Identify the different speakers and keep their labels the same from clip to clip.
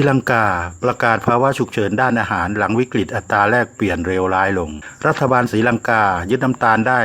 Speaker 1: รีลังกา ประกาศภาวะฉุกเฉินด้านอาหารหลังวิกฤตอัตราแลกเปลี่ยนเร็วร้ายลง รัฐบาลศรีลังกายึดน้ำตาลได้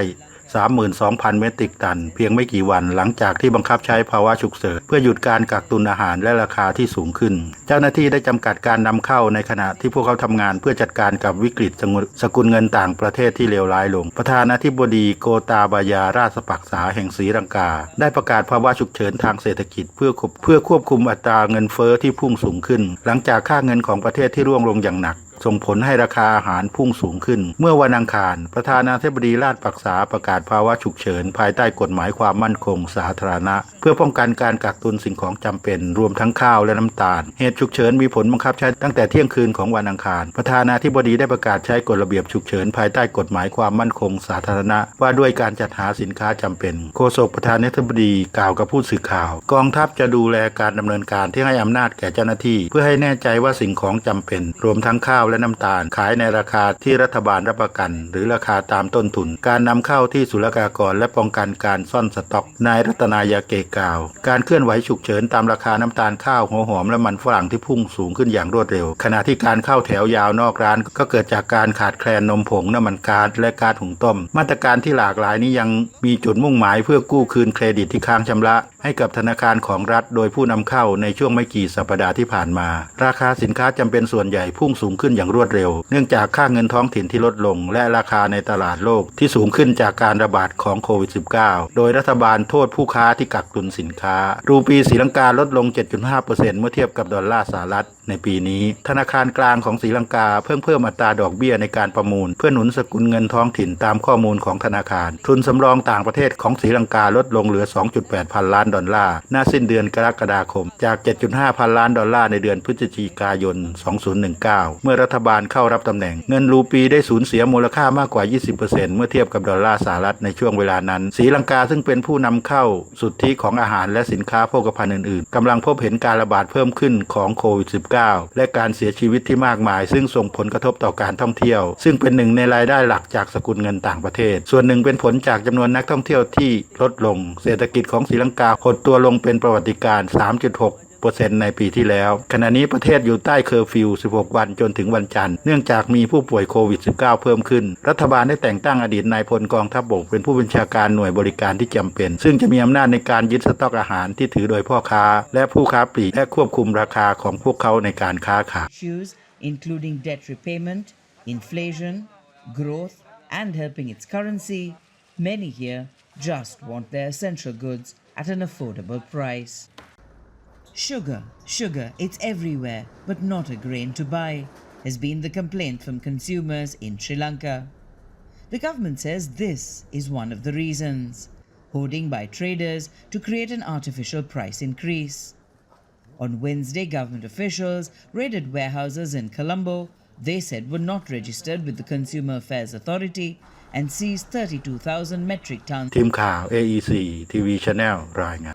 Speaker 1: 32,000 เมตริกตัน เพียงไม่กี่วันหลังจากที่บังคับใช้ภาวะฉุกเฉินเพื่อหยุดการกักตุนอาหารและราคาที่สูงขึ้น เจ้าหน้าที่ได้จำกัดการนำเข้าในขณะที่พวกเขาทำงานเพื่อจัดการกับวิกฤตสกุลสกุลเงินต่างประเทศที่เลวร้ายลง ประธานาธิบดีโกตาบายาราชปักษาแห่งศรีลังกา ได้ประกาศภาวะฉุกเฉินทางเศรษฐกิจเพื่อเพื่อควบคุมอัตราเงินเฟ้อที่พุ่งสูงขึ้น หลังจากค่าเงินของประเทศที่ร่วงลงอย่างหนัก ส่งผลให้ราคาอาหารพุ่งสูงขึ้น เมื่อวันอังคาร ประธานาธิบดีราชปักษาประกาศภาวะฉุกเฉิน ภายใต้กฎหมายความมั่นคงสาธารณะ เพื่อป้องกันการกักตุนสิ่งของจำเป็น รวมทั้งข้าวและน้ำตาล เหตุฉุกเฉินมีผลบังคับใช้ตั้งแต่เที่ยงคืนของวันอังคาร ประธานาธิบดีได้ประกาศใช้กฎระเบียบฉุกเฉิน ภายใต้กฎหมายความมั่นคงสาธารณะ ว่าด้วยการจัดหาสินค้าจำเป็นโฆษกประธานาธิบดีกล่าวกับผู้สื่อข่าว กองทัพจะดูแลการดำเนินการที่ให้อำนาจแก่เจ้าหน้าที่ เพื่อให้แน่ใจว่าสิ่งของจำเป็น รวมทั้งข้าวและน้ำตาล ขายในราคาที่รัฐบาลรับประกัน หรือราคาตามต้นทุน การนำเข้าที่ศุลกากรและป้องกันการซ่อนสต็อกนายรัตนายาเกกล่าว การเคลื่อนไหวฉุกเฉินตามราคาน้ำตาลข้าวหัวหอมและมันฝรั่งที่พุ่งสูงขึ้นอย่างรวดเร็ว ขณะที่การเข้าแถวยาวนอกร้านก็เกิดจากการขาดแคลนนมผงน้ำมันก๊าซและก๊าซหุงต้ม มาตรการที่หลากหลายนี้ยังมีจุดมุ่งหมายเพื่อกู้คืนเครดิตที่ค้างชำระ ให้กับธนาคารของรัฐ โดยผู้นำเข้าในช่วงไม่กี่สัปดาห์ที่ผ่านมา ราคาสินค้าจำเป็นส่วนใหญ่พุ่งสูงขึ้นอย่างรวดเร็ว เนื่องจากค่าเงินท้องถิ่นที่ลดลง และราคาในตลาดโลกที่สูงขึ้นจากการระบาดของโควิด -19 โดยรัฐบาลโทษผู้ค้าที่กักตุนสินค้า รูปีศรีลังกาลดลง 7.5%เมื่อเทียบกับดอลลาร์สหรัฐในปีนี้ ธนาคารกลางของศรีลังกาเพิ่งเพิ่มอัตราดอกเบี้ยในการประมูล เพื่อหนุนสกุลเงินท้องถิ่นตามข้อมูลของธนาคาร ทุนสำรองต่างประเทศของศรีลังกาลดลงเหลือ 2.8 พันล้านดอลลาร์หน้าสิ้นเดือนกรกฎาคม จาก 7.5 พันล้านดอลลาร์ในเดือนพฤศจิกายน 2019 เมื่อรัรัฐบาลเข้ารับตำแหน่ง เงินรูปีได้สูญเสียมูลค่ามากกว่า 20%เมื่อเทียบกับดอลลาร์สหรัฐในช่วงเวลานั้นสีลังกาซึ่งเป็นผู้นำเข้าสุทธิของอาหารและสินค้าโภคภัณฑ์อื่นๆ กำลังพบเห็นการระบาดเพิ่มขึ้นของโควิด -19 และการเสียชีวิตที่มากมาย ซึ่งส่งผลกระทบต่อการท่องเที่ยว ซึ่งเป็นหนึ่งในรายได้หลักจากสกุลเงินต่างประเทศ ส่วนหนึ่งเป็นผลจากจำนวนนักท่องเที่ยวที่ลดลง เศรษฐกิจของสีลังกาหดตัวลงเป็นประวัติการ 3.6 16%ในปีที่แล้ว ขณะนี้ประเทศอยู่ใต้เคอร์ฟิว 16 วันจนถึงวันจันทร์ เนื่องจากมีผู้ป่วยโควิด -19 เพิ่มขึ้น รัฐบาลได้แต่งตั้งอดีตนายพลกองทัพบบกเป็นผู้บัญชาการหน่วยบริการที่จำเป็น ซึ่งจะมีอำนาจในการยึดสต็อกอาหารที่ถือโดยพ่อค้า และผู้ค้าปลีกและควบคุมราคาของพวกเขาในการค้าขาย
Speaker 2: including debt repayment, inflation, growth, and helping its currency, many here just want their essential goods at an affordable price. Sugar, sugar, it's everywhere, but not a grain to buy, has been the complaint from consumers in Sri Lanka. The government says this is one of the reasons, hoarding by traders to create an artificial price increase. On Wednesday, government officials raided warehouses in Colombo they said were not registered with the Consumer Affairs Authority and seized 32,000 metric tons.
Speaker 1: ทีมข่าว AEC TV Channel รายงาน